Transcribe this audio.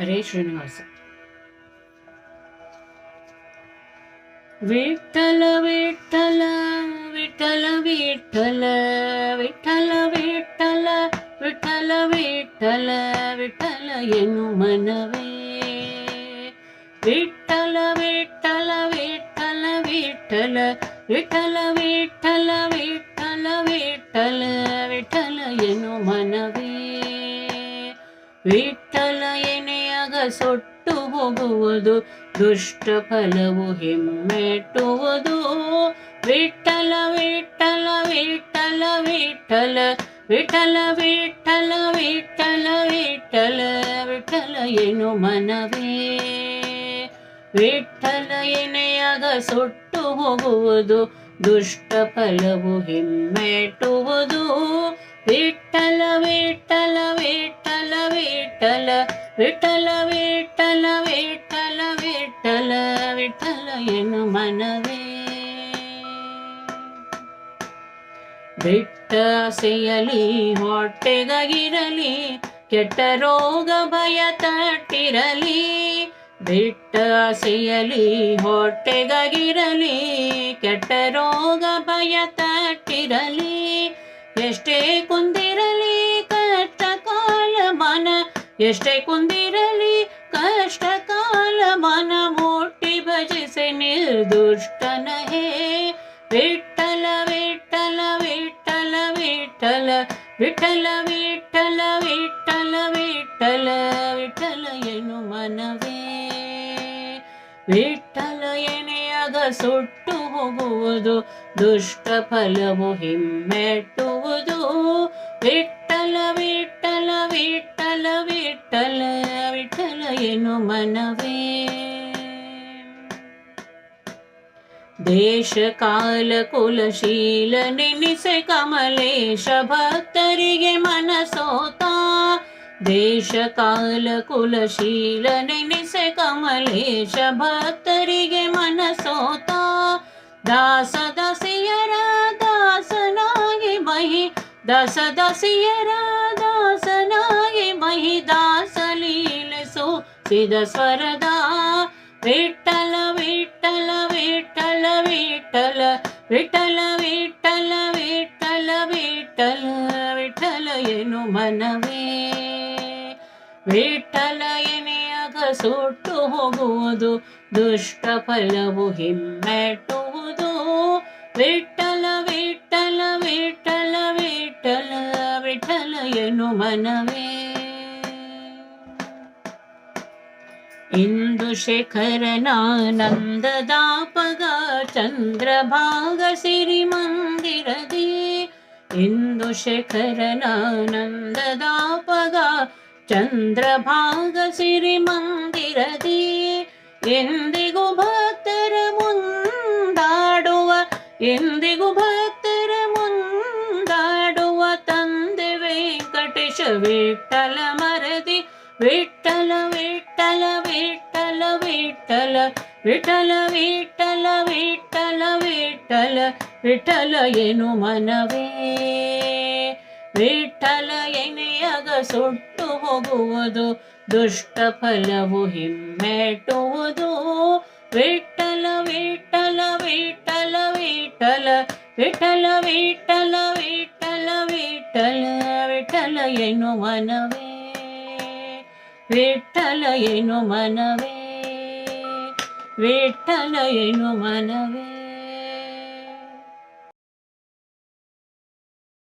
ஹரே ஸ்ரீனிவாசன் விட்டல விட்டல விட்டல விட்டல விட்டல விட்டல விட்டல விட்டல விட்டல எனும் மனவே விட்டல விட்டல விட்டல விட்டல விட்டல விட்டல விட்டல விட்டல விட்டல எனும் மனவே விட்டல ಸೊಟ್ಟು ಹೋಗುವುದು ದುಷ್ಟ ಫಲವು ಹೆಮ್ಮೆಟ್ಟುವುದು ವಿಠಲ ವಿಠಲ ವಿಠಲ ವಿಠಲ ವಿಠಲ ವಿಠಲ ವಿಠಲ ವಿಠಲ ವಿಠಲ ಏನು ಮನವೇ ವಿಠಲ ಎನೆಯಾಗ ಸುಟ್ಟು ಹೋಗುವುದು ದುಷ್ಟ ಫಲವು ಹೆಮ್ಮೆಟ್ಟುವುದು ವಿಠಲ ವಿಠಲ ವಿಠಲ ವಿಠಲ ವಿಠಲ ವಿಠಲ ಏನು ಮನವೇ ಬಿಟ್ಟ ಆಸೆಯಲಿ ಹೊಟ್ಟೆಗಾಗಿರಲಿ ಕೆಟ್ಟ ರೋಗ ಭಯ ತಟ್ಟಿರಲಿ ಬಿಟ್ಟ ಆಸೆಯಲಿ ಹೊಟ್ಟೆಗಾಗಿರಲಿ ಕೆಟ್ಟ ರೋಗ ಭಯ ತಟ್ಟಿರಲಿ ಎಷ್ಟೇ ಕುಂದಿರಲಿ ಕಷ್ಟ ಕಾಲ ಮನ ಎಷ್ಟೇ ಕುಂದಿರಲಿ ಕಷ್ಟ ಕಾಲ ಮನ ನಿರ್ದುಷ್ಟನ ಹೇ ವಿಠಲ ವಿಠಲ ವಿಠಲ ವಿಠಲ ವಿಠಲ ವಿಠಲ ವಿಠಲ ವಿಠಲ ವಿಠಲ ಏನು ಮನವೇ ವಿಠಲ ಎನೆಯಾಗ ಸುಟ್ಟು ಹೋಗುವುದು ದುಷ್ಟ ಫಲವು ಹಿಮ್ಮೆಟ್ಟುವುದು ವಿಠಲ ವಿಠಲ ವಿಠಲ ವಿಠಲ ವಿಠಲ ಏನು ಮನವೇ ದೇಶ ಕಾಲ ಕುಲಶೀಲ ನೆನೆಸೆ ಕಮಲೇಶ ಭಕ್ತರಿಗೆ ಮನಸೋತ ದೇಶ ಕಾಲ ಕುಲಶೀಲ ನೆನೆಸೆ ಕಮಲೇಶ ಭಕ್ತರಿಗೆ ಮನಸೋತ ದಾಸ ದಾಸಿಯರ ದಾಸನಾಗಿ ಮಹಿ ದಾಸ ದಾಸಿಯರ ದಾಸನಾಗಿ ಮಹಿ ದಾಸ ಲೀಲಿಸು ಸಿದ ಸ್ವರದ ವಿಠಲ ವಿಠಲ ವಿಠಲ విఠల విఠల విఠల విఠల విఠల విఠల ఎను మనవೇ ವಿಠಲ ಎನೆಯಗ ಸುಟ್ಟು ಹೋಗುವುದು ದುಷ್ಟ ಫಲವು ಹಿಮ್ಮೆಟ್ಟುವುದು ವಿಠಲ ವಿಠಲ ವಿಠಲ ವಿಠಲ ವಿಠಲ ಎನು ಮನವೇ इन्दुशेखरपग चन्द्रभाग सीमन्दिरी हिन्दुशेखरनानन्ददापग चन्द्रभाग सिम हिन्दि गु भर मिगु भक्तार माड तन्दि वेङ्कटेश विट्टलमरति विठ्टल ವಿಠಲ ವಿಠಲ ವಿಠಲ ವಿಠಲ ವಿಠಲ ವಿಠಲ ವಿಠಲ ವಿಠಲ ಏನು ಮನವೇ ವಿಠಲ ಎನೆಯಗ ಸುಟ್ಟು ಹೋಗುವುದು ದುಷ್ಟ ಫಲವು ಹಿಮ್ಮೆಟ್ಟುವುದು ವಿಠಲ ವಿಠಲ ವಿಠಲ ವಿಠಲ ವಿಠಲ ವಿಠಲ ವಿಠಲ ವಿಠಲ ವಿಠಲ ಏನು ಮನವೇ ವಿಠಲ ಏನು ಮನವೇ ವಿಠಲ ಏನು ಮನವೇ